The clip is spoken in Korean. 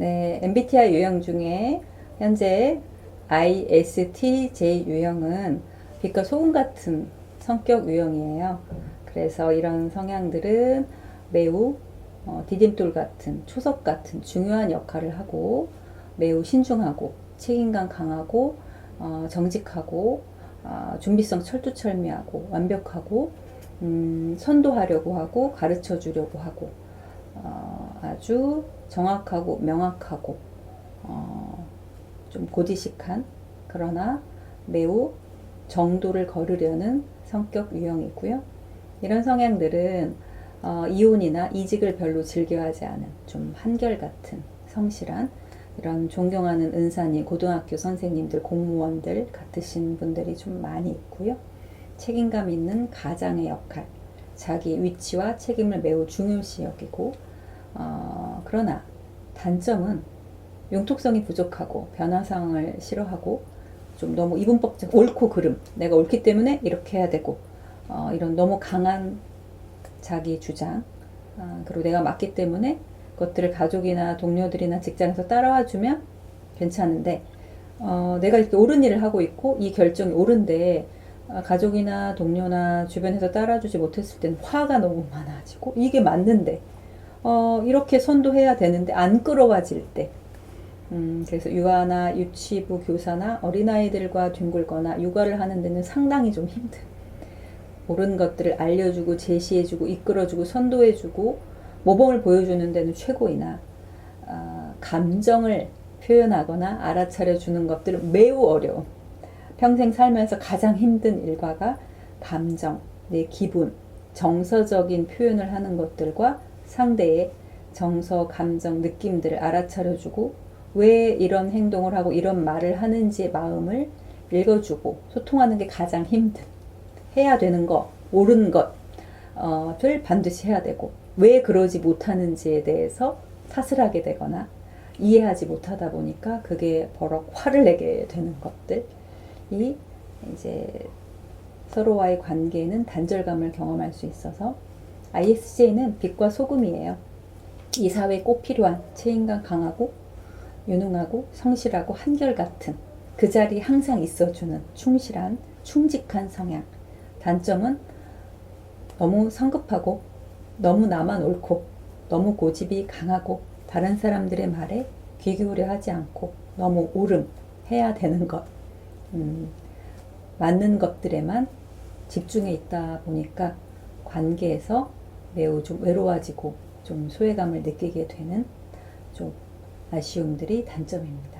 네, MBTI 유형 중에 현재 ISTJ 유형은 빛과 소금 같은 성격 유형이에요. 그래서 이런 성향들은 매우 어, 디딤돌 같은 초석 같은 중요한 역할을 하고 매우 신중하고 책임감 강하고 어, 정직하고 어, 준비성 철두철미하고 완벽하고 음, 선도하려고 하고 가르쳐 주려고 하고 어, 아주 정확하고 명확하고 어, 좀 고지식한 그러나 매우 정도를 거르려는 성격 유형이고요. 이런 성향들은 어, 이혼이나 이직을 별로 즐겨하지 않은 좀 한결같은 성실한 이런 존경하는 은사님, 고등학교 선생님들, 공무원들 같으신 분들이 좀 많이 있고요. 책임감 있는 가장의 역할, 자기 위치와 책임을 매우 중요시 여기고, 어, 그러나 단점은 융통성이 부족하고 변화상을 싫어하고 좀 너무 이분법적 옳고 그름 내가 옳기 때문에 이렇게 해야 되고 어, 이런 너무 강한 자기 주장 아, 그리고 내가 맞기 때문에 그것들을 가족이나 동료들이나 직장에서 따라와 주면 괜찮은데 어, 내가 이렇게 옳은 일을 하고 있고 이 결정이 옳은데 아, 가족이나 동료나 주변에서 따라주지 못했을 때는 화가 너무 많아지고 이게 맞는데 어, 이렇게 선도해야 되는데 안 끌어와질 때. 음, 그래서 유아나 유치부 교사나 어린아이들과 뒹굴거나 육아를 하는 데는 상당히 좀 힘든. 옳은 것들을 알려주고 제시해주고 이끌어주고 선도해주고 모범을 보여주는 데는 최고이나 아, 감정을 표현하거나 알아차려 주는 것들은 매우 어려운 평생 살면서 가장 힘든 일과가 감정, 내 기분, 정서적인 표현을 하는 것들과 상대의 정서, 감정, 느낌들을 알아차려주고 왜 이런 행동을 하고 이런 말을 하는지의 마음을 읽어주고 소통하는 게 가장 힘든 해야 되는 거, 옳은 것을 반드시 해야 되고 왜 그러지 못하는지에 대해서 탓을 하게 되거나 이해하지 못하다 보니까 그게 버럭 화를 내게 되는 것들이 이제 서로와의 관계에는 단절감을 경험할 수 있어서 ISJ는 빛과 소금이에요. 이 사회에 꼭 필요한 책임감 강하고 유능하고 성실하고 한결같은 그 자리에 항상 있어주는 충실한 충직한 성향. 단점은 너무 성급하고 너무 나만 옳고 너무 고집이 강하고 다른 사람들의 말에 귀 기울여 하지 않고 너무 옳음 해야 되는 것 음, 맞는 것들에만 집중해 있다 보니까 관계에서 매우 좀 외로워지고 좀 소외감을 느끼게 되는 좀 아쉬움들이 단점입니다.